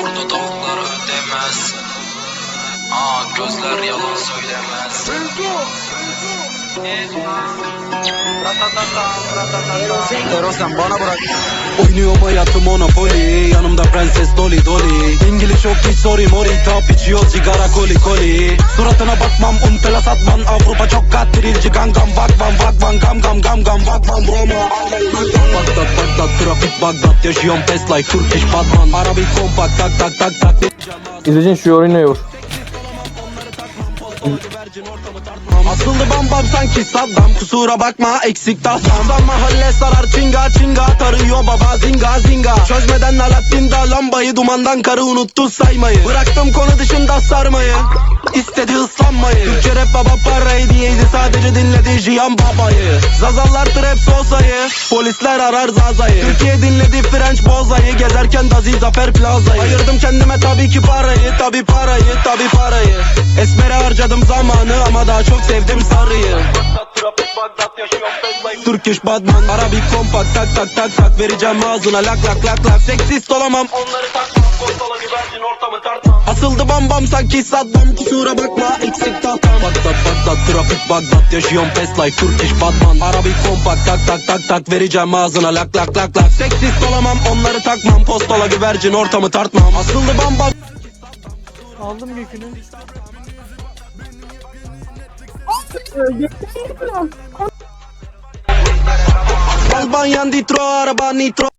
Burada tavuklar ödemez Aa gözler yalan söylemez Ero sen bana bırak. Oynuyorum hayatı Monopoly Yanımda prenses Dolly Dolly İngiliz yok hiç sorry mori Tap içiyor sigara koli koli. Suratına bakmam untela satman Avrupa çok katrilci. Gangam Vakvan vakvan gam gam gam gam Vakvan Roma. Bagdat Bagdat trafik Bagdat Yaşıyorum fast like Turkish Batman. Arabi kompakt tak tak tak tak. İzleyicin şu oyunu vur. Asıldı bam bam sanki Saddam. Kusura bakma eksik tahtam mahalle sarar çinga çinga Tarıyor baba zinga zinga. Çözmeden Alaaddin'da lambayı Dumandan karı unuttu saymayı. Bıraktım konu dışında sarmayı. İstedi ıslanmayı. Türkçe rap baba parayı diyeydi Sadece dinledi Jiyan babayı. Zazallar trap sosayı Polisler arar Zaza'yı. Türkiye dinledi French bozayı Gezerken Dazi Zafer Plaza'yı. Ayırdım kendime tabii ki parayı Tabii parayı tabii parayı. Esmere harcadım zamanı Ama daha çok sevdim sarıyı Turkish Batman. Arabi kompakt tak tak tak tak. Vereceğim ağzına. Lak lak lak lak. Seksist olamam. Onları takmam Kostola güvercin ortamı tartmam. Asıldı bam bam sanki Saddam. Kusura bakma eksik tahtam. Bagdat Bagdat trafik Bagdat Yaşıyorum fast like Turkish Batman. Arabi kompakt tak tak tak tak. Vereceğim ağzına. Lak lak lak lak. Seksist olamam onları takmam. Postola güvercin ortamı tartmam. Asıldı bam bam. Aldım yükünü. Alba y Anditro, Arba, Nitro.